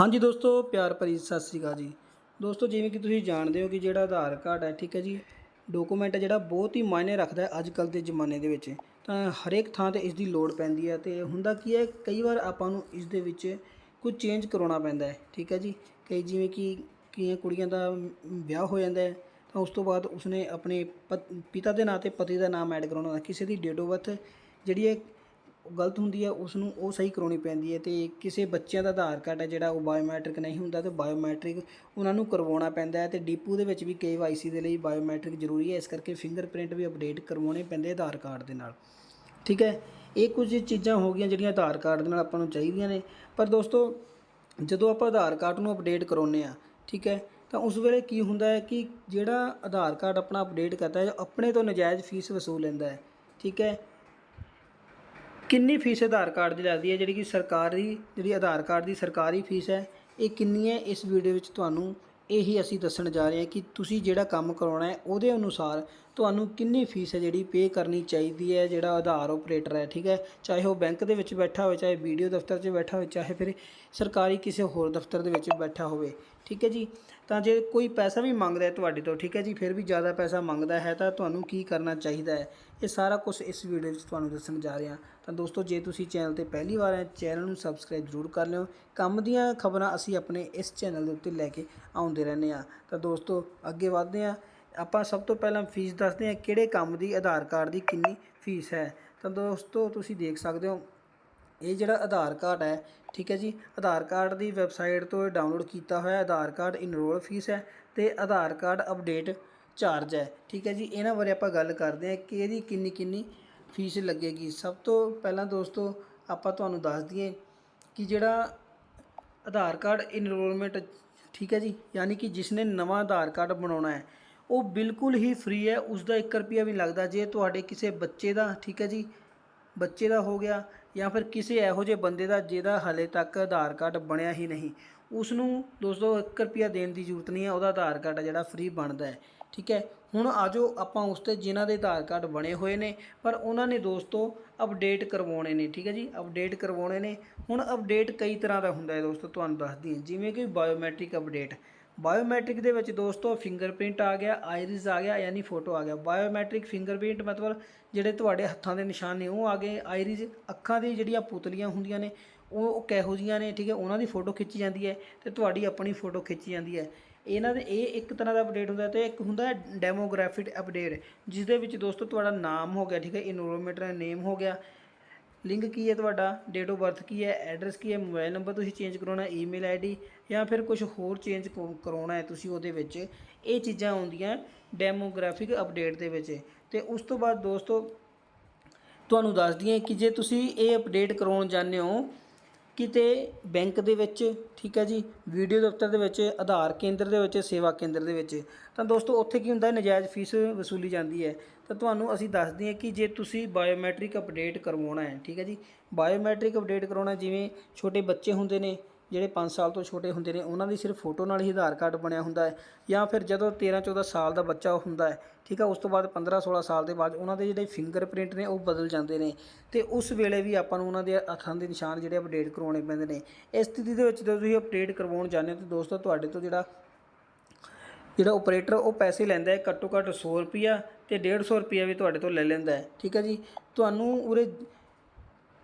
ਹਾਂਜੀ ਦੋਸਤੋ, ਪਿਆਰ ਭਰੀ ਸਤਿ ਸ੍ਰੀ ਅਕਾਲ ਜੀ। ਦੋਸਤੋ, ਜਿਵੇਂ ਕਿ ਤੁਸੀਂ ਜਾਣਦੇ ਹੋ ਕਿ ਜਿਹੜਾ ਆਧਾਰ ਕਾਰਡ ਹੈ, ਠੀਕ ਹੈ ਜੀ, ਡਾਕੂਮੈਂਟ ਹੈ ਜਿਹੜਾ ਬਹੁਤ ਹੀ ਮਾਇਨੇ ਰੱਖਦਾ ਹੈ ਅੱਜ ਕੱਲ੍ਹ ਦੇ ਜ਼ਮਾਨੇ ਦੇ ਵਿੱਚ। ਤਾਂ ਹਰੇਕ ਥਾਂ ਤੇ ਇਸ ਦੀ ਲੋੜ ਪੈਂਦੀ ਹੈ ਤੇ ਹੁੰਦਾ ਕੀ ਹੈ, ਕਈ ਵਾਰ ਆਪਾਂ ਨੂੰ ਇਸ ਦੇ ਵਿੱਚ ਕੁਝ ਚੇਂਜ ਕਰਾਉਣਾ ਪੈਂਦਾ ਹੈ, ਠੀਕ ਹੈ ਜੀ। ਕਈ ਜਿਵੇਂ ਕਿ ਕਈਆਂ ਕੁੜੀਆਂ ਦਾ ਵਿਆਹ ਹੋ ਜਾਂਦਾ ਹੈ, ਤਾਂ ਉਸ ਤੋਂ ਬਾਅਦ ਉਸਨੇ ਆਪਣੇ ਪਤ- ਪਿਤਾ ਦੇ ਨਾਂ ਤੇ ਪਤੀ ਦਾ ਨਾਮ ਐਡ ਕਰਾਉਣਾ ਕਿਸੇ ਦੀ ਡੇਟ ਆਫ ਬਰਥ ਜਿਹੜੀ ਹੈ ਗਲਤ ਹੁੰਦੀ ਹੈ ਉਸ ਨੂੰ ਉਹ ਸਹੀ ਕਰਾਉਣੀ ਪੈਂਦੀ ਹੈ ਅਤੇ ਕਿਸੇ ਬੱਚਿਆਂ ਦਾ ਆਧਾਰ ਕਾਰਡ ਹੈ ਜਿਹੜਾ ਉਹ ਬਾਇਓਮੈਟ੍ਰਿਕ ਨਹੀਂ ਹੁੰਦਾ ਅਤੇ ਬਾਇਓਮੈਟ੍ਰਿਕ ਉਹਨਾਂ ਨੂੰ ਕਰਵਾਉਣਾ ਪੈਂਦਾ ਹੈ ਤੇ ਡੀਪੂ ਦੇ ਵਿੱਚ ਵੀ KYC ਦੇ ਲਈ ਬਾਇਓਮੈਟ੍ਰਿਕ ਜ਼ਰੂਰੀ ਹੈ, ਇਸ ਕਰਕੇ ਫਿੰਗਰਪ੍ਰਿੰਟ ਵੀ ਅਪਡੇਟ ਕਰਵਾਉਣੇ ਪੈਂਦੇ ਆਧਾਰ ਕਾਰਡ ਦੇ ਨਾਲ। ਠੀਕ ਹੈ? ਇਹ ਕੁਝ ਚੀਜ਼ਾਂ ਹੋ ਗਈਆਂ ਜਿਹੜੀਆਂ ਆਧਾਰ ਕਾਰਡ ਦੇ ਨਾਲ ਆਪਾਂ ਨੂੰ ਚਾਹੀਦੀਆਂ ਨੇ। ਪਰ ਦੋਸਤੋ, ਜਦੋਂ ਆਪਾਂ ਆਧਾਰ ਕਾਰਡ ਨੂੰ ਅਪਡੇਟ ਕਰਾਉਂਦੇ ਆ ਠੀਕ ਹੈ, ਤਾਂ ਉਸ ਵੇਲੇ ਕੀ ਹੁੰਦਾ ਹੈ ਕਿ ਜਿਹੜਾ ਆਧਾਰ ਕਾਰਡ ਆਪਣਾ ਅਪਡੇਟ ਕਰਦਾ ਹੈ ਆਪਣੇ ਤੋਂ ਨਜਾਇਜ਼ ਫੀਸ ਵਸੂਲ ਲੈਂਦਾ ਹੈ। ਠੀਕ ਹੈ? ਕਿੰਨੀ ਫੀਸ ਆਧਾਰ ਕਾਰਡ ਦੀ ਲੱਗਦੀ ਹੈ? ਜਿਹੜੀ ਕਿ ਸਰਕਾਰੀ, ਜਿਹੜੀ ਆਧਾਰ ਕਾਰਡ ਦੀ ਸਰਕਾਰੀ ਫੀਸ ਹੈ, ਇਹ ਕਿੰਨੀ ਹੈ? ਇਸ ਵੀਡੀਓ ਵਿੱਚ ਤੁਹਾਨੂੰ ਇਹੀ ਅਸੀਂ ਦੱਸਣ ਜਾ ਰਹੇ ਹਾਂ ਕਿ ਤੁਸੀਂ ਜਿਹੜਾ ਕੰਮ ਕਰਾਉਣਾ ਹੈ, ਉਹਦੇ ਅਨੁਸਾਰ ਤੁਹਾਨੂੰ ਕਿੰਨੀ ਫੀਸ ਹੈ ਜਿਹੜੀ ਪੇ ਕਰਨੀ ਚਾਹੀਦੀ ਹੈ, ਜਿਹੜਾ ਆਧਾਰ ਆਪਰੇਟਰ ਹੈ, ਠੀਕ ਹੈ? ਚਾਹੇ ਉਹ ਬੈਂਕ ਦੇ ਵਿੱਚ ਬੈਠਾ ਹੋਵੇ, ਚਾਹੇ ਵੀਡੀਓ ਦਫ਼ਤਰ 'ਚ ਬੈਠਾ ਹੋਵੇ, ਚਾਹੇ ਫਿਰ ਸਰਕਾਰੀ ਕਿਸੇ ਹੋਰ ਦਫ਼ਤਰ ਦੇ ਵਿੱਚ ਬੈਠਾ ਹੋਵੇ, ਠੀਕ ਹੈ ਜੀ? ਤਾਂ ਜੇ ਕੋਈ ਪੈਸਾ ਵੀ ਮੰਗਦਾ ਹੈ ਤੁਹਾਡੇ ਤੋਂ, ਠੀਕ ਹੈ ਜੀ? ਫਿਰ ਵੀ ਜ਼ਿਆਦਾ ਪੈਸਾ ਮੰਗਦਾ ਹੈ ਤਾਂ ਤੁਹਾਨੂੰ ਕੀ ਕਰਨਾ ਚਾਹੀਦਾ ਹੈ? ਇਹ ਸਾਰਾ ਕੁਝ ਇਸ ਵੀਡੀਓ ਵਿੱਚ ਤੁਹਾਨੂੰ ਦੱਸਣ ਜਾ ਰਿਹਾ। ਤਾਂ ਦੋਸਤੋ, ਜੇ ਤੁਸੀਂ ਚੈਨਲ ਤੇ ਪਹਿਲੀ ਵਾਰ ਹੈ ਚੈਨਲ ਨੂੰ ਸਬਸਕ੍ਰਾਈਬ ਜ਼ਰੂਰ ਕਰ ਲਿਓ। ਕੰਮ ਦੀਆਂ ਖਬਰਾਂ ਅਸੀਂ ਆਪਣੇ ਇਸ ਚੈਨਲ ਦੇ ਉੱਤੇ ਲੈ ਕੇ ਆਉਂਦੇ ਰਹਿੰਦੇ ਹਾਂ। ਤਾਂ ਦੋਸਤੋ, ਅੱਗੇ ਵਧਦੇ ਹਾਂ। ਆਪਾਂ ਸਭ ਤੋਂ ਪਹਿਲਾਂ ਫੀਸ ਦੱਸਦੇ ਹਾਂ ਕਿਹੜੇ ਕੰਮ ਦੀ, ਆਧਾਰ ਕਾਰਡ ਦੀ ਕਿੰਨੀ ਫੀਸ ਹੈ। ਤਾਂ ਦੋਸਤੋ, ਤੁਸੀਂ ਦੇਖ ਸਕਦੇ ਹੋ, ਇਹ ਜਿਹੜਾ ਆਧਾਰ ਕਾਰਡ ਹੈ, ਠੀਕ ਹੈ ਜੀ? ਆਧਾਰ ਕਾਰਡ ਦੀ ਵੈਬਸਾਈਟ ਤੋਂ ਡਾਊਨਲੋਡ ਕੀਤਾ ਹੋਇਆ ਆਧਾਰ ਕਾਰਡ ਇਨਰੋਲ ਫੀਸ ਹੈ ਤੇ ਆਧਾਰ ਕਾਰਡ ਅਪਡੇਟ ਚਾਰਜ ਹੈ, ਠੀਕ ਹੈ ਜੀ? ਇਹਨਾਂ ਬਾਰੇ ਆਪਾਂ ਗੱਲ ਕਰਦੇ ਹਾਂ ਕਿ ਇਹਦੀ ਕਿੰਨੀ ਕਿੰਨੀ ਫੀਸ ਲੱਗੇਗੀ। ਸਭ ਤੋਂ ਪਹਿਲਾਂ ਦੋਸਤੋ, ਆਪਾਂ ਤੁਹਾਨੂੰ ਦੱਸ ਦਈਏ ਕਿ ਜਿਹੜਾ ਆਧਾਰ ਕਾਰਡ ਇਨਰੋਲਮੈਂਟ ਠੀਕ ਹੈ ਜੀ? ਯਾਨੀ ਕਿ ਜਿਸ ਨੇ ਨਵਾਂ ਆਧਾਰ ਕਾਰਡ ਬਣਾਉਣਾ ਹੈ ਉਹ ਬਿਲਕੁਲ ਹੀ ਫ੍ਰੀ ਹੈ ਉਸ ਦਾ 1 ਰੁਪਿਆ ਵੀ ਨਹੀਂ ਲੱਗਦਾ। ਜੇ ਤੁਹਾਡੇ ਕਿਸੇ ਬੱਚੇ ਦਾ, ਠੀਕ ਹੈ ਜੀ, ਬੱਚੇ ਦਾ ਹੋ ਗਿਆ ਜਾਂ ਫਿਰ ਕਿਸੇ ਇਹੋ ਜਿਹੇ ਬੰਦੇ ਦਾ ਜਿਹਦਾ ਹਲੇ ਤੱਕ ਆਧਾਰ ਕਾਰਡ ਬਣਿਆ ਹੀ ਨਹੀਂ ਉਸ ਨੂੰ ਦੋਸਤੋ 1 ਰੁਪਿਆ ਦੇਣ ਦੀ ਜ਼ਰੂਰਤ ਨਹੀਂ ਹੈ, ਉਹਦਾ ਆਧਾਰ ਕਾਰਡ ਜਿਹੜਾ ਫ੍ਰੀ ਬਣਦਾ ਹੈ, ਠੀਕ ਹੈ। ਹੁਣ ਆਜੋ ਆਪਾਂ ਉਸ ਤੇ ਜਿਨ੍ਹਾਂ ਦੇ ਆਧਾਰ ਕਾਰਡ ਬਣੇ ਹੋਏ ਨੇ, ਪਰ ਉਹਨਾਂ ਨੇ ਦੋਸਤੋ ਅਪਡੇਟ ਕਰਵਾਉਣੇ ਨੇ, ਠੀਕ ਹੈ ਜੀ ਅਪਡੇਟ ਕਰਵਾਉਣੇ ਨੇ। ਹੁਣ ਅਪਡੇਟ ਕਈ ਤਰ੍ਹਾਂ ਦਾ ਹੁੰਦਾ ਹੈ ਦੋਸਤੋ, ਤੁਹਾਨੂੰ ਦੱਸਦੀ ਹਾਂ। ਜਿਵੇਂ ਕਿ ਬਾਇਓਮੈਟ੍ਰਿਕ ਅਪਡੇਟ ਬਾਇਓਮੈਟ੍ਰਿਕ ਦੇ ਵਿੱਚ ਦੋਸਤੋ ਫਿੰਗਰਪ੍ਰਿੰਟ ਆ ਗਿਆ ਆਇਰਿਸ ਆ ਗਿਆ, ਯਾਨੀ ਫੋਟੋ ਆ ਗਿਆ। ਬਾਇਓਮੈਟ੍ਰਿਕ ਫਿੰਗਰਪ੍ਰਿੰਟ ਮਤਲਬ ਜਿਹੜੇ ਤੁਹਾਡੇ ਹੱਥਾਂ ਦੇ ਨਿਸ਼ਾਨ ਨੇ, ਉਹ ਆ ਗਏ। ਆਇਰਿਸ ਅੱਖਾਂ ਦੀ ਜਿਹੜੀਆਂ ਪੁਤਲੀਆਂ ਹੁੰਦੀਆਂ ਨੇ, ਉਹ ਕਿਹੋ ਜੀਆਂ ਨੇ, ਠੀਕ ਹੈ? ਉਹਨਾਂ ਦੀ ਫੋਟੋ ਖਿੱਚੀ ਜਾਂਦੀ ਹੈ ਤੇ ਤੁਹਾਡੀ ਆਪਣੀ ਫੋਟੋ ਖਿੱਚੀ ਜਾਂਦੀ ਹੈ। ਇਹਨਾਂ ਦੇ, ਇਹ ਇੱਕ ਤਰ੍ਹਾਂ ਦਾ ਅਪਡੇਟ ਹੁੰਦਾ ਤੇ ਇੱਕ ਹੁੰਦਾ ਡੈਮੋਗ੍ਰਾਫਿਕ ਅਪਡੇਟ ਜਿਸ ਦੇ ਵਿੱਚ ਦੋਸਤੋ ਤੁਹਾਡਾ ਨਾਮ ਹੋ ਗਿਆ, ਠੀਕ ਹੈ? ਇਨਰੋਲਮੈਂਟ ਦਾ ਨੇਮ ਹੋ ਗਿਆ। ਲਿੰਕ ਕੀ ਹੈ ਤੁਹਾਡਾ? ਡੇਟ ਆਫ ਬਰਥ ਕੀ ਹੈ? ਐਡਰੈਸ ਕੀ ਹੈ? ਮੋਬਾਈਲ ਨੰਬਰ ਤੁਸੀਂ ਚੇਂਜ ਕਰਾਉਣਾ ਈਮੇਲ ਆਈਡੀ ਜਾਂ ਫਿਰ ਕੁਝ ਹੋਰ ਚੇਂਜ ਕਰਾਉਣਾ ਹੈ ਤੁਸੀਂ ਉਹਦੇ ਵਿੱਚ। ਇਹ ਚੀਜ਼ਾਂ ਆਉਂਦੀਆਂ ਡੈਮੋਗ੍ਰਾਫਿਕ ਅਪਡੇਟ ਦੇ ਵਿੱਚ। ਤੇ ਉਸ ਤੋਂ ਬਾਅਦ ਦੋਸਤੋ, ਤੁਹਾਨੂੰ ਦੱਸ ਦਈਏ ਕਿ ਜੇ ਤੁਸੀਂ ਇਹ ਅਪਡੇਟ ਕਰਾਉਣ ਜਾਂਦੇ ਹੋ ਕਿਤੇ ਬੈਂਕ ਦੇ ਵਿੱਚ, ਠੀਕ ਹੈ ਜੀ, ਵੀਡੀਓ ਦਫ਼ਤਰ ਦੇ ਵਿੱਚ, ਆਧਾਰ ਕੇਂਦਰ ਦੇ ਵਿੱਚ, ਸੇਵਾ ਕੇਂਦਰ ਦੇ ਵਿੱਚ, ਤਾਂ ਦੋਸਤੋ ਉੱਥੇ ਕੀ ਹੁੰਦਾ, ਨਜਾਇਜ਼ ਫੀਸ ਵਸੂਲੀ ਜਾਂਦੀ ਹੈ। ਤਾਂ ਤੁਹਾਨੂੰ ਅਸੀਂ ਦੱਸਦੇ ਹਾਂ ਕਿ ਜੇ ਤੁਸੀਂ ਬਾਇਓਮੈਟ੍ਰਿਕ ਅਪਡੇਟ ਕਰਵਾਉਣਾ ਹੈ, ਠੀਕ ਹੈ ਜੀ, ਬਾਇਓਮੈਟ੍ਰਿਕ ਅਪਡੇਟ ਕਰਾਉਣਾ ਜਿਵੇਂ ਛੋਟੇ ਬੱਚੇ ਹੁੰਦੇ ਨੇ ਜਿਹੜੇ 5 ਸਾਲ ਤੋਂ ਛੋਟੇ ਹੁੰਦੇ ਨੇ, ਉਹਨਾਂ ਦੀ ਸਿਰਫ ਫੋਟੋ ਨਾਲ ਹੀ ਆਧਾਰ ਕਾਰਡ ਬਣਿਆ ਹੁੰਦਾ ਹੈ ਜਾਂ ਫਿਰ ਜਦੋਂ 13 14 ਸਾਲ ਦਾ ਬੱਚਾ ਹੁੰਦਾ ਹੈ, ਠੀਕ ਹੈ ਉਸ ਤੋਂ ਬਾਅਦ 15 16 ਸਾਲ ਦੇ ਬਾਅਦ ਉਹਨਾਂ ਦੇ ਜਿਹੜੇ ਫਿੰਗਰਪ੍ਰਿੰਟ ਨੇ ਉਹ ਬਦਲ ਜਾਂਦੇ ਨੇ ਤੇ ਉਸ ਵੇਲੇ ਵੀ ਆਪਾਂ ਨੂੰ ਉਹਨਾਂ ਦੇ ਅੱਖਾਂ ਦੇ ਨਿਸ਼ਾਨ ਜਿਹੜੇ ਅਪਡੇਟ ਕਰਵਾਉਣੇ ਪੈਂਦੇ ਨੇ। ਇਸ ਸਥਿਤੀ ਦੇ ਵਿੱਚ ਜਦੋਂ ਤੁਸੀਂ ਅਪਡੇਟ ਕਰਵਾਉਣ ਜਾਂਦੇ ਹੋ ਤਾਂ ਦੋਸਤੋ ਤੁਹਾਡੇ ਤੋਂ ਜਿਹੜਾ ਜਿਹੜਾ ਆਪਰੇਟਰ ਉਹ ਪੈਸੇ ਲੈਂਦਾ ਹੈ, ਘੱਟੋ ਘੱਟ 100 ਰੁਪਿਆ ਤੇ 150 ਰੁਪਿਆ ਵੀ ਤੁਹਾਡੇ ਤੋਂ ਲੈ ਲੈਂਦਾ ਹੈ, ਠੀਕ ਹੈ ਜੀ। ਤੁਹਾਨੂੰ ਉਰੇ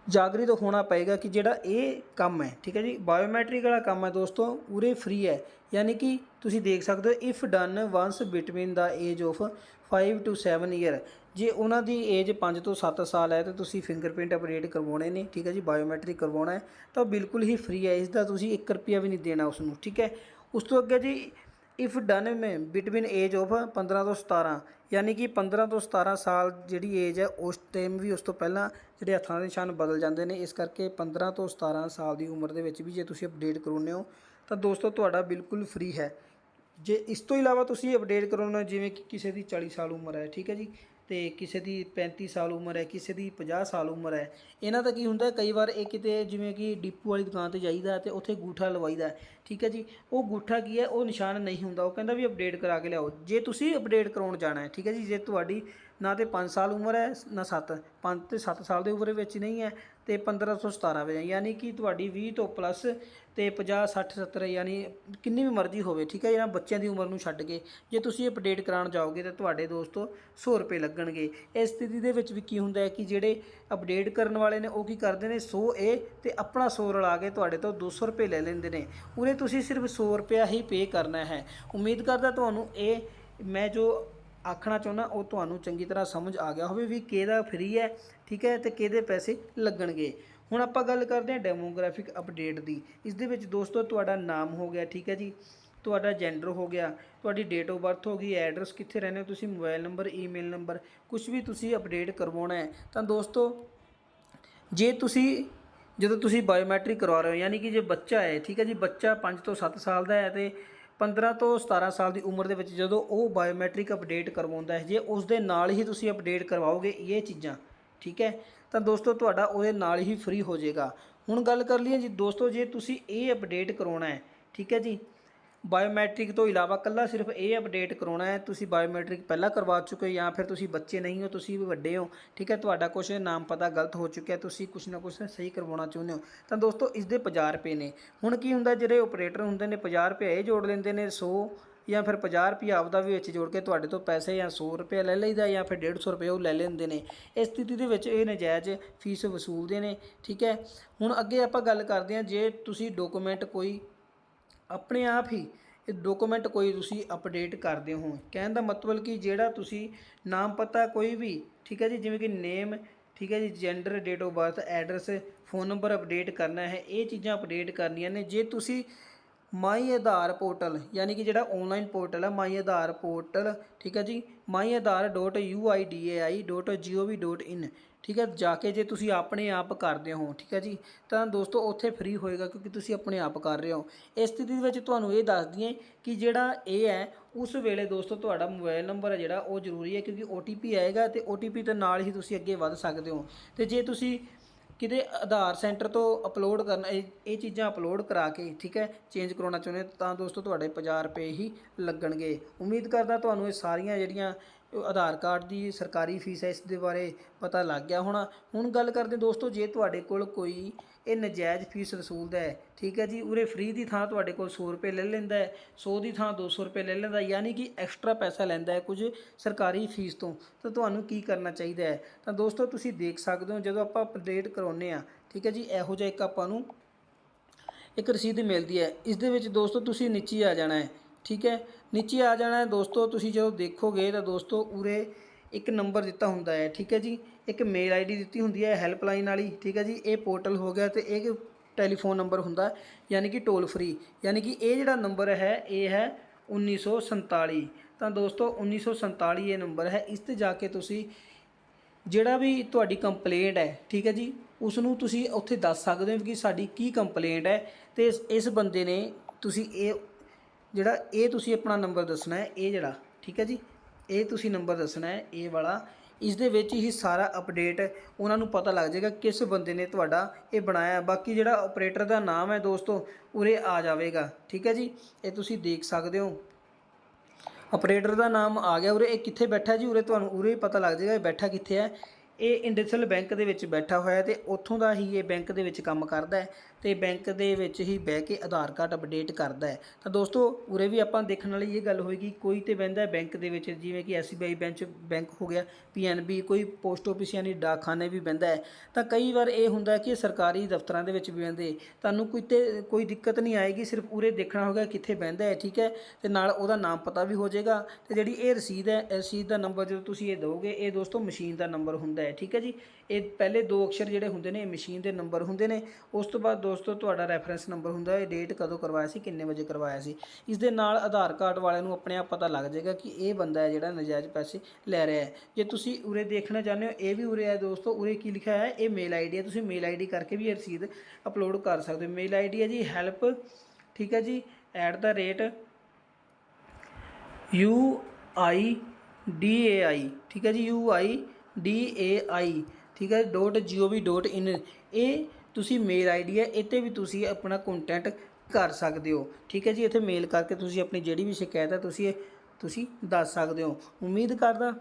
ਜਾਗਰਿਤ ਹੋਣਾ ਪਏਗਾ ਕਿ ਜਿਹੜਾ ਇਹ ਕੰਮ ਹੈ, ਠੀਕ ਹੈ ਜੀ? ਬਾਇਓਮੈਟ੍ਰਿਕ ਵਾਲਾ ਕੰਮ ਹੈ ਦੋਸਤੋ ਉਰੇ ਫ੍ਰੀ ਹੈ। ਯਾਨੀ ਕਿ ਤੁਸੀਂ ਦੇਖ ਸਕਦੇ ਹੋ if done once between the age of 5 to 7 year ਜੇ ਉਹਨਾਂ ਦੀ ਏਜ 5 ਤੋਂ 7 ਸਾਲ ਹੈ, ਤਾਂ ਤੁਸੀਂ ਫਿੰਗਰਪ੍ਰਿੰਟ ਅਪਡੇਟ ਕਰਵਾਉਣੇ ਨੇ, ਠੀਕ ਹੈ ਜੀ? ਬਾਇਓਮੈਟ੍ਰਿਕ ਕਰਵਾਉਣਾ ਹੈ, ਤਾਂ ਬਿਲਕੁਲ ਹੀ ਫ੍ਰੀ ਹੈ। ਇਸ ਦਾ ਤੁਸੀਂ 1 ਰੁਪਿਆ ਵੀ ਨਹੀਂ ਦੇਣਾ ਉਸ ਨੂੰ ਠੀਕ ਹੈ? ਉਸ ਤੋਂ ਅੱਗੇ ਜੀ ਇਫ ਡਨ ਮੈਂ ਬਿਟਵੀਨ ਏਜ ਆਫ 15 ਤੋਂ 17 ਯਾਨੀ ਕਿ 15 ਤੋਂ 17 ਸਾਲ ਜਿਹੜੀ ਏਜ ਹੈ, ਉਸ ਟਾਈਮ ਵੀ ਉਸ ਤੋਂ ਪਹਿਲਾਂ ਜਿਹੜੇ ਹੱਥਾਂ ਦੇ ਨਿਸ਼ਾਨ ਬਦਲ ਜਾਂਦੇ ਨੇ। ਇਸ ਕਰਕੇ 15 ਤੋਂ 17 ਸਾਲ ਦੀ ਉਮਰ ਦੇ ਵਿੱਚ ਵੀ ਜੇ ਤੁਸੀਂ ਅਪਡੇਟ ਕਰਾਉਂਦੇ ਹੋ, ਤਾਂ ਦੋਸਤੋ ਤੁਹਾਡਾ ਬਿਲਕੁਲ ਫ੍ਰੀ ਹੈ। ਜੇ ਇਸ ਤੋਂ ਇਲਾਵਾ ਤੁਸੀਂ ਅਪਡੇਟ ਕਰਾਉਣਾ ਜਿਵੇਂ ਕਿ ਕਿਸੇ ਦੀ 40 ਸਾਲ ਉਮਰ ਹੈ, ਠੀਕ ਹੈ ਜੀ, ਤੇ ਕਿਸੇ ਦੀ 35 ਸਾਲ ਉਮਰ ਹੈ, ਕਿਸੇ ਦੀ 50 ਸਾਲ ਉਮਰ ਹੈ, ਇਹਨਾਂ ਦਾ ਕੀ ਹੁੰਦਾ ਕਈ ਵਾਰ ਇਹ ਕਿਤੇ ਜਿਵੇਂ ਕਿ ਡਿਪੂ ਵਾਲੀ ਦੁਕਾਨ ਤੇ ਜਾਈਦਾ ਤੇ ਉੱਥੇ ਗੂਠਾ ਲਵਾਈਦਾ ਠੀਕ ਹੈ ਜੀ, ਉਹ ਗੂਠਾ ਕੀ ਹੈ, ਉਹ ਨਿਸ਼ਾਨ ਨਹੀਂ ਹੁੰਦਾ, ਉਹ ਕਹਿੰਦਾ ਵੀ ਅਪਡੇਟ ਕਰਾ ਕੇ ਲਿਆਓ। ਜੇ ਤੁਸੀਂ ਅਪਡੇਟ ਕਰਾਉਣ ਜਾਣਾ ਹੈ, ਠੀਕ ਹੈ ਜੀ, ਜੇ ਤੁਹਾਡੀ ਨਾ ਤੇ 5 ਸਾਲ ਉਮਰ ਹੈ, ਨਾ 7 5 ਤੇ 7 ਸਾਲ ਦੀ ਉਮਰ ਵਿੱਚ ਨਹੀਂ ਹੈ, ਤੇ 1517 ਵਜੇ, ਯਾਨੀ ਕਿ ਤੁਹਾਡੀ 20 ਤੋਂ ਪਲੱਸ ਤੇ 50 60 70 ਯਾਨੀ ਕਿੰਨੀ ਵੀ ਮਰਜ਼ੀ ਹੋਵੇ, ਠੀਕ ਹੈ ਜਾਂ ਬੱਚਿਆਂ ਦੀ ਉਮਰ ਨੂੰ ਛੱਡ ਕੇ, ਜੇ ਤੁਸੀਂ ਅਪਡੇਟ ਕਰਾਉਣ ਜਾਓਗੇ ਤਾਂ ਤੁਹਾਡੇ ਦੋਸਤੋ 100 ਰੁਪਏ ਲੱਗਣਗੇ। ਇਸ ਸਥਿਤੀ ਦੇ ਵਿੱਚ ਵੀ ਕੀ ਹੁੰਦਾ ਹੈ ਕਿ ਜਿਹੜੇ ਅਪਡੇਟ ਕਰਨ ਵਾਲੇ ਨੇ, ਉਹ ਕੀ ਕਰਦੇ ਨੇ 100 ਏ ਤੇ ਆਪਣਾ 100 ਰਲਾ ਕੇ ਤੁਹਾਡੇ ਤੋਂ 200 ਰੁਪਏ ਲੈ ਲੈਂਦੇ ਨੇ। ਉਰੇ ਤੁਸੀਂ ਸਿਰਫ 100 ਰੁਪਇਆ ਹੀ ਪੇ ਕਰਨਾ ਹੈ, ਉਮੀਦ ਕਰਦਾ ਤੁਹਾਨੂੰ ਇਹ ਮੈਂ ਜੋ ਆਖਣਾ ਚਾਹੁੰਦਾ, ਉਹ ਤੁਹਾਨੂੰ ਚੰਗੀ ਤਰ੍ਹਾਂ ਸਮਝ ਆ ਗਿਆ ਹੋਵੇ ਵੀ ਕਿਹਦਾ ਫ੍ਰੀ ਹੈ, ਠੀਕ ਹੈ, ਤੇ ਕਿਹਦੇ ਪੈਸੇ ਲੱਗਣਗੇ। ਹੁਣ ਆਪਾਂ ਗੱਲ ਕਰਦੇ ਹਾਂ ਡੈਮੋਗ੍ਰਾਫਿਕ ਅਪਡੇਟ ਦੀ। ਇਸ ਦੇ ਵਿੱਚ ਦੋਸਤੋ, ਤੁਹਾਡਾ ਨਾਮ ਹੋ ਗਿਆ, ਠੀਕ ਹੈ ਜੀ। ਤੁਹਾਡਾ ਜੈਂਡਰ ਹੋ ਗਿਆ, ਤੁਹਾਡੀ ਡੇਟ ਆਫ ਬਰਥ ਹੋ ਗਈ ਐਡਰੈਸ ਕਿੱਥੇ ਰਹਿੰਦੇ ਹੋ ਤੁਸੀਂ ਮੋਬਾਈਲ ਨੰਬਰ ਈਮੇਲ ਨੰਬਰ ਕੁਝ ਵੀ ਤੁਸੀਂ ਅਪਡੇਟ ਕਰਵਾਉਣਾ ਹੈ, ਤਾਂ ਦੋਸਤੋ, ਜੇ ਤੁਸੀਂ ਜਦੋਂ ਤੁਸੀਂ ਬਾਇਓਮੈਟ੍ਰਿਕ ਕਰਵਾ ਰਹੇ ਹੋ, ਯਾਨੀ ਕਿ ਜੇ ਬੱਚਾ ਹੈ, ਠੀਕ ਹੈ ਜੀ, ਬੱਚਾ 5 ਤੋਂ 7 ਸਾਲ ਦਾ ਹੈ ਤੇ 15 ਤੋਂ 17 ਸਾਲ ਦੀ ਉਮਰ ਦੇ ਵਿੱਚ ਜਦੋਂ ਉਹ ਬਾਇਓਮੈਟ੍ਰਿਕ ਅਪਡੇਟ ਕਰਵਾਉਂਦਾ ਹੈ, ਜੇ ਉਸ ਦੇ ਨਾਲ ਹੀ ਤੁਸੀਂ ਅਪਡੇਟ ਕਰਵਾਓਗੇ ਇਹ ਚੀਜ਼ਾਂ, ਠੀਕ ਹੈ, ਤਾਂ ਦੋਸਤੋ ਤੁਹਾਡਾ ਉਹਦੇ ਨਾਲ ਹੀ ਫ੍ਰੀ ਹੋ ਜਾਏਗਾ। ਹੁਣ ਗੱਲ ਕਰ ਲਈਏ ਜੀ, ਦੋਸਤੋ ਜੇ ਤੁਸੀਂ ਇਹ ਅਪਡੇਟ ਕਰਾਉਣਾ ਹੈ, ਠੀਕ ਹੈ ਜੀ ਬਾਇਓਮੈਟ੍ਰਿਕ ਤੋਂ ਇਲਾਵਾ ਕੱਲਾ ਸਿਰਫ ਇਹ ਅਪਡੇਟ ਕਰਾਉਣਾ ਹੈ, ਤੁਸੀਂ ਬਾਇਓਮੈਟ੍ਰਿਕ ਪਹਿਲਾਂ ਕਰਵਾ ਚੁੱਕੇ ਹੋ ਜਾਂ ਫਿਰ ਤੁਸੀਂ ਬੱਚੇ ਨਹੀਂ ਹੋ, ਤੁਸੀਂ ਵੀ ਵੱਡੇ ਹੋ, ਠੀਕ ਹੈ? ਤੁਹਾਡਾ ਕੁਝ ਨਾਮ ਪਤਾ ਗਲਤ ਹੋ ਚੁੱਕਿਆ, ਤੁਸੀਂ ਕੁਝ ਨਾ ਕੁਝ ਸਹੀ ਕਰਵਾਉਣਾ ਚਾਹੁੰਦੇ ਹੋ। ਤਾਂ ਦੋਸਤੋ, ਇਸ ਦੇ 50 ਰੁਪਏ ਨੇ। ਹੁਣ ਕੀ ਹੁੰਦਾ, ਜਿਹੜੇ ਆਪਰੇਟਰ ਹੁੰਦੇ ਨੇ 50 ਰੁਪਏ ਇਹ ਜੋੜ ਲੈਂਦੇ ਨੇ 100 ਜਾਂ ਫਿਰ 50 ਰੁਪਏ ਆਪਦਾ ਵੀ ਵਿੱਚ ਜੋੜ ਕੇ ਤੁਹਾਡੇ ਤੋਂ ਪੈਸੇ ਜਾਂ 100 ਰੁਪਏ ਲੈ ਲਈਦਾ ਜਾਂ ਫਿਰ 150 ਰੁਪਏ ਉਹ ਲੈ ਲੈਂਦੇ ਨੇ। ਇਸ ਸਥਿਤੀ ਦੇ ਵਿੱਚ ਇਹ ਨਜਾਇਜ਼ ਫੀਸ ਵਸੂਲਦੇ ਨੇ, ਠੀਕ ਹੈ? ਹੁਣ ਅੱਗੇ ਆਪਾਂ ਗੱਲ ਕਰਦੇ ਹਾਂ, ਜੇ ਤੁਸੀਂ ਡਾਕੂਮੈਂਟ ਕੋਈ ਆਪਣੇ ਆਪ ਹੀ ਇਹ ਡਾਕੂਮੈਂਟ ਕੋਈ ਤੁਸੀਂ ਅਪਡੇਟ ਕਰਦੇ ਹੋ। ਕਹਿਣ ਦਾ ਮਤਲਬ ਕਿ ਜਿਹੜਾ ਤੁਸੀਂ ਨਾਮ ਪਤਾ ਕੋਈ ਵੀ, ਠੀਕ ਹੈ ਜੀ, ਜਿਵੇਂ ਕਿ ਨੇਮ ਠੀਕ ਹੈ ਜੀ gender date of birth address phone number update ਕਰਨਾ ਹੈ, ਇਹ ਚੀਜ਼ਾਂ ਅਪਡੇਟ ਕਰਨੀਆਂ ਨੇ। ਜੇ ਤੁਸੀਂ ਮਾਈ ਆਧਾਰ ਪੋਰਟਲ ਯਾਨੀ ਕਿ ਜਿਹੜਾ ਆਨਲਾਈਨ ਪੋਰਟਲ ਹੈ ਮਾਈ ਆਧਾਰ ਪੋਰਟਲ ਠੀਕ ਹੈ ਜੀ myadhar.uidi.gov.in ਠੀਕ ਹੈ, ਜਾ ਕੇ ਜੇ ਤੁਸੀਂ ਆਪਣੇ ਆਪ ਕਰਦੇ ਹੋ, ਠੀਕ ਹੈ ਜੀ, ਤਾਂ ਦੋਸਤੋ ਉੱਥੇ ਫ੍ਰੀ ਹੋਏਗਾ ਕਿਉਂਕਿ ਤੁਸੀਂ ਆਪਣੇ ਆਪ ਕਰ ਰਹੇ ਹੋ। ਇਸ ਸਥਿਤੀ ਦੇ ਵਿੱਚ ਤੁਹਾਨੂੰ ਇਹ ਦੱਸ ਦਈਏ ਕਿ ਜਿਹੜਾ ਇਹ ਹੈ, ਉਸ ਵੇਲੇ ਦੋਸਤੋ ਤੁਹਾਡਾ ਮੋਬਾਈਲ ਨੰਬਰ ਹੈ ਜਿਹੜਾ, ਉਹ ਜ਼ਰੂਰੀ ਹੈ ਕਿਉਂਕਿ OTP ਆਏਗਾ ਤੇ OTP ਦੇ ਨਾਲ ਹੀ ਤੁਸੀਂ ਅੱਗੇ ਵੱਧ ਸਕਦੇ ਹੋ। ਤੇ ਜੇ ਤੁਸੀਂ ਕਿਤੇ ਆਧਾਰ ਸੈਂਟਰ ਤੋਂ ਅਪਲੋਡ ਕਰਨਾ, ਇਹ ਚੀਜ਼ਾਂ ਅਪਲੋਡ ਕਰਾ ਕੇ, ਠੀਕ ਹੈ ਚੇਂਜ ਕਰਾਉਣਾ ਚਾਹੁੰਦੇ ਹੋ, ਤਾਂ ਦੋਸਤੋ ਤੁਹਾਡੇ 50 ਰੁਪਏ ਹੀ ਲੱਗਣਗੇ। ਉਮੀਦ ਕਰਦਾ ਤੁਹਾਨੂੰ ਇਹ ਸਾਰੀਆਂ ਜਿਹੜੀਆਂ ਆਧਾਰ ਕਾਰਡ ਦੀ ਸਰਕਾਰੀ ਫੀਸ ਹੈ, ਇਸ ਦੇ ਬਾਰੇ ਪਤਾ ਲੱਗ ਗਿਆ ਹੋਣਾ। ਹੁਣ ਗੱਲ ਕਰਦੇ ਦੋਸਤੋ, ਜੇ ਤੁਹਾਡੇ ਕੋਲ ਕੋਈ ਇਹ ਨਜਾਇਜ਼ ਫੀਸ ਵਸੂਲਦਾ ਹੈ, ਠੀਕ ਹੈ ਜੀ, ਉਰੇ ਫ੍ਰੀ ਦੀ ਥਾਂ ਤੁਹਾਡੇ ਕੋਲ 100 ਰੁਪਏ ਲੈ ਲੈਂਦਾ ਹੈ 100 ਦੀ ਥਾਂ 200 ਰੁਪਏ ਲੈ ਲੈਂਦਾ ਯਾਨੀ ਕਿ ਐਕਸਟਰਾ ਪੈਸਾ ਲੈਂਦਾ ਹੈ ਕੁਝ ਸਰਕਾਰੀ ਫੀਸ ਤੋਂ। ਤਾਂ ਤੁਹਾਨੂੰ ਕੀ ਕਰਨਾ ਚਾਹੀਦਾ ਹੈ? ਤਾਂ ਦੋਸਤੋ, ਤੁਸੀਂ ਦੇਖ ਸਕਦੇ ਹੋ, ਜਦੋਂ ਆਪਾਂ ਅਪਡੇਟ ਕਰਾਉਂਦੇ ਆ ਠੀਕ ਹੈ ਜੀ, ਇਹੋ ਜਿਹਾ ਇੱਕ ਆਪਾਂ ਨੂੰ ਇੱਕ ਰਸੀਦ ਮਿਲਦੀ ਹੈ। ਇਸ ਦੇ ਵਿੱਚ ਦੋਸਤੋ, ਤੁਸੀਂ ਨੀਚੇ ਆ ਜਾਣਾ ਹੈ। ਠੀਕ ਹੈ? ਨੀਚੇ ਆ ਜਾਣਾ ਹੈ ਦੋਸਤੋ, ਤੁਸੀਂ ਜਦੋਂ ਦੇਖੋਗੇ ਤਾਂ ਦੋਸਤੋ ਉਰੇ ਇੱਕ ਨੰਬਰ ਦਿੱਤਾ ਹੁੰਦਾ ਹੈ, ਠੀਕ ਹੈ ਜੀ? ਇੱਕ ਮੇਲ ਆਈਡੀ ਦਿੱਤੀ ਹੁੰਦੀ ਹੈ ਹੈਲਪਲਾਈਨ ਵਾਲੀ, ਠੀਕ ਹੈ ਜੀ? ਇਹ ਪੋਰਟਲ ਹੋ ਗਿਆ ਤੇ ਇਹ ਟੈਲੀਫੋਨ ਨੰਬਰ ਹੁੰਦਾ ਯਾਨੀ ਕਿ ਟੋਲ ਫ੍ਰੀ ਯਾਨੀ ਕਿ ਇਹ ਜਿਹੜਾ ਨੰਬਰ ਹੈ, ਇਹ ਹੈ 1947 ਤਾਂ ਦੋਸਤੋ 1947 ਇਹ ਨੰਬਰ ਹੈ, ਇਸ ਤੇ ਜਾ ਕੇ ਤੁਸੀਂ ਜਿਹੜਾ ਵੀ ਤੁਹਾਡੀ ਕੰਪਲੇਂਟ ਹੈ, ਠੀਕ ਹੈ ਜੀ? ਉਸ ਨੂੰ ਤੁਸੀਂ ਉੱਥੇ ਦੱਸ ਸਕਦੇ ਹੋ ਕਿ ਸਾਡੀ ਕੀ ਕੰਪਲੇਂਟ ਹੈ ਤੇ ਇਸ ਬੰਦੇ ਨੇ ਤੁਸੀਂ ਇਹ ਜਿਹੜਾ ਇਹ ਤੁਸੀਂ ਆਪਣਾ ਨੰਬਰ ਦੱਸਣਾ ਹੈ, ਇਹ ਜਿਹੜਾ, ਠੀਕ ਹੈ ਜੀ? ਇਹ ਤੁਸੀਂ ਨੰਬਰ ਦੱਸਣਾ ਹੈ, ਇਹ ਵਾਲਾ। ਇਸ ਦੇ ਵਿੱਚ ਹੀ ਸਾਰਾ ਅਪਡੇਟ ਉਹਨਾਂ ਨੂੰ ਪਤਾ ਲੱਗ ਜਾਏਗਾ ਕਿਸ ਬੰਦੇ ਨੇ ਤੁਹਾਡਾ ਇਹ ਬਣਾਇਆ। ਬਾਕੀ ਜਿਹੜਾ ਆਪਰੇਟਰ ਦਾ ਨਾਮ ਹੈ ਦੋਸਤੋ, ਉਰੇ ਆ ਜਾਵੇਗਾ, ਠੀਕ ਹੈ ਜੀ? ਇਹ ਤੁਸੀਂ ਦੇਖ ਸਕਦੇ ਹੋ। ਆਪਰੇਟਰ ਦਾ ਨਾਮ ਆ ਗਿਆ ਉਰੇ। ਇਹ ਕਿੱਥੇ ਬੈਠਾ ਜੀ? ਉਰੇ ਤੁਹਾਨੂੰ ਉਰੇ ਪਤਾ ਲੱਗ ਜਾਏਗਾ ਇਹ ਬੈਠਾ ਕਿੱਥੇ ਹੈ। ਇਹ ਇੰਡਸਟਰੀਅਲ ਬੈਂਕ ਦੇ ਵਿੱਚ ਬੈਠਾ ਹੋਇਆ ਹੈ ਤੇ ਉੱਥੋਂ ਦਾ ਹੀ ਇਹ ਬੈਂਕ ਦੇ ਵਿੱਚ ਕੰਮ ਕਰਦਾ ਹੈ। ਤੇ ਬੈਂਕ ਦੇ ਵਿੱਚ ਹੀ ਬਹਿ ਕੇ ਆਧਾਰ ਕਾਰਡ ਅਪਡੇਟ ਕਰਦਾ ਹੈ। ਤਾਂ ਦੋਸਤੋ, ਉਰੇ ਵੀ ਆਪਾਂ ਦੇਖਣ ਵਾਲੀ ਇਹ ਗੱਲ ਹੋਏਗੀ, ਕੋਈ ਤੇ ਬਹਿੰਦਾ ਬੈਂਕ ਦੇ ਵਿੱਚ, ਜਿਵੇਂ ਕਿ ਐਸਬੀਆਈ ਬੈਂਚ ਬੈਂਕ ਹੋ ਗਿਆ, ਪੀਐਨਬੀ, ਕੋਈ ਪੋਸਟ ਆਫਿਸ ਯਾਨੀ ਡਾਕਖਾਨੇ ਵੀ ਬਹਿੰਦਾ ਹੈ। ਤਾਂ ਕਈ ਵਾਰ ਇਹ ਹੁੰਦਾ ਕਿ ਸਰਕਾਰੀ ਦਫ਼ਤਰਾਂ ਦੇ ਵਿੱਚ ਵੀ ਬਹਿੰਦੇ, ਤੁਹਾਨੂੰ ਕੋਈ ਤੇ ਕੋਈ ਦਿੱਕਤ ਨਹੀਂ ਆਏਗੀ, ਸਿਰਫ ਉਰੇ ਦੇਖਣਾ ਹੋਗਾ ਕਿੱਥੇ ਬਹਿੰਦਾ ਹੈ, ਠੀਕ ਹੈ? ਤੇ ਨਾਲ ਉਹਦਾ ਨਾਮ ਪਤਾ ਵੀ ਹੋ ਜਾਏਗਾ। ਤੇ ਜਿਹੜੀ ਇਹ ਰਸੀਦ ਹੈ ਰਸੀਦ ਦਾ ਨੰਬਰ ਜਦੋਂ ਤੁਸੀਂ ਇਹ ਦਿਓਗੇ, ਇਹ ਦੋਸਤੋ ਮਸ਼ੀਨ ਦਾ ਨੰਬਰ ਹੁੰਦਾ ਹੈ, ਠੀਕ ਹੈ ਜੀ? ਇਹ ਪਹਿਲੇ ਦੋ ਅਕਸ਼ਰ ਜਿਹੜੇ ਹੁੰਦੇ ਨੇ, ਇਹ ਮਸ਼ੀਨ ਦੇ ਨੰਬਰ ਹੁੰਦੇ ਨੇ। ਉਸ ਤੋਂ ਬਾਅਦ ਦੋਸਤੋ, ਤੁਹਾਡਾ ਰੈਫਰੈਂਸ ਨੰਬਰ ਹੁੰਦਾ ਹੈ ਡੇਟ ਕਦੋਂ ਕਰਵਾਇਆ ਸੀ, ਕਿੰਨੇ ਵਜੇ ਕਰਵਾਇਆ ਸੀ। ਇਸ ਦੇ ਨਾਲ ਆਧਾਰ ਕਾਰਡ ਵਾਲਿਆਂ ਨੂੰ ਆਪਣੇ ਆਪ ਪਤਾ ਲੱਗ ਜਾਏਗਾ ਕਿ ਇਹ ਬੰਦਾ ਹੈ ਜਿਹੜਾ ਨਜਾਇਜ਼ ਪੈਸੇ ਲੈ ਰਿਹਾ ਹੈ। ਜੇ ਤੁਸੀਂ ਉਰੇ ਦੇਖਣਾ ਚਾਹੁੰਦੇ ਹੋ, ਇਹ ਵੀ ਉਰੇ ਹੈ ਦੋਸਤੋ, ਉਰੇ ਕੀ ਲਿਖਿਆ ਹੈ? ਇਹ ਮੇਲ ਆਈਡੀ ਹੈ, ਤੁਸੀਂ ਮੇਲ ਆਈਡੀ ਕਰਕੇ ਵੀ ਇਹ ਰਸੀਦ ਅਪਲੋਡ ਕਰ ਸਕਦੇ ਹੋ। ਮੇਲ ਆਈਡੀ ਹੈ ਜੀ ਹੈਲਪ ਠੀਕ ਹੈ ਜੀ at the rate U I D A I ਠੀਕ ਹੈ ਜੀ you I D A I ਠੀਕ ਹੈ ਡੋਟ ਜੀ ਓ ਵੀ ਡੋਟ ਇਨ ਇਹ ਤੁਸੀਂ ਮੇਲ ਆਈਡੀ ਹੈ, ਇੱਥੇ ਵੀ ਤੁਸੀਂ ਆਪਣਾ ਕੰਟੈਂਟ ਕਰ ਸਕਦੇ ਹੋ। ਠੀਕ ਹੈ ਜੀ, ਇੱਥੇ ਮੇਲ ਕਰਕੇ ਤੁਸੀਂ ਆਪਣੀ ਜਿਹੜੀ ਵੀ ਸ਼ਿਕਾਇਤ ਹੈ, ਤੁਸੀਂ ਇਹ, ਤੁਸੀਂ ਦੱਸ ਸਕਦੇ ਹੋ। ਉਮੀਦ ਕਰਦਾ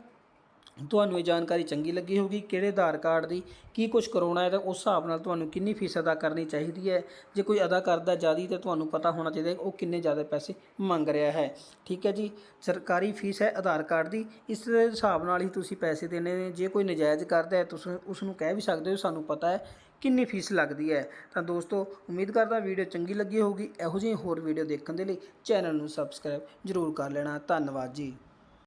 ਤੁਹਾਨੂੰ ਇਹ ਜਾਣਕਾਰੀ ਚੰਗੀ ਲੱਗੀ ਹੋਊਗੀ, ਕਿਹੜੇ ਆਧਾਰ ਕਾਰਡ ਦੀ ਕੀ ਕੁਝ ਕਰਾਉਣਾ ਹੈ ਤਾਂ ਉਸ ਹਿਸਾਬ ਨਾਲ ਤੁਹਾਨੂੰ ਕਿੰਨੀ ਫੀਸ ਅਦਾ ਕਰਨੀ ਚਾਹੀਦੀ ਹੈ। ਜੇ ਕੋਈ ਅਦਾ ਕਰਦਾ ਜ਼ਿਆਦਾ ਤਾਂ ਤੁਹਾਨੂੰ ਪਤਾ ਹੋਣਾ ਚਾਹੀਦਾ ਉਹ ਕਿੰਨੇ ਜ਼ਿਆਦਾ ਪੈਸੇ ਮੰਗ ਰਿਹਾ ਹੈ। ਠੀਕ ਹੈ ਜੀ, ਸਰਕਾਰੀ ਫੀਸ ਹੈ ਆਧਾਰ ਕਾਰਡ ਦੀ, ਇਸ ਹਿਸਾਬ ਨਾਲ ਹੀ ਤੁਸੀਂ ਪੈਸੇ ਦੇਣੇ ਨੇ। ਜੇ ਕੋਈ ਨਜਾਇਜ਼ ਕਰਦਾ ਹੈ, ਤੁਸੀਂ ਉਸ ਨੂੰ ਕਹਿ ਵੀ ਸਕਦੇ ਹੋ, ਸਾਨੂੰ ਪਤਾ ਹੈ ਕਿੰਨੀ ਫੀਸ ਲੱਗਦੀ ਹੈ? ਤਾਂ ਦੋਸਤੋ, ਉਮੀਦ ਕਰਦਾ ਵੀਡੀਓ ਚੰਗੀ ਲੱਗੀ ਹੋਊਗੀ। ਇਹੋ ਜਿਹੀ ਹੋਰ ਵੀਡੀਓ ਦੇਖਣ ਦੇ ਲਈ ਚੈਨਲ ਨੂੰ ਸਬਸਕ੍ਰਾਈਬ ਜ਼ਰੂਰ ਕਰ ਲੈਣਾ। ਧੰਨਵਾਦ ਜੀ।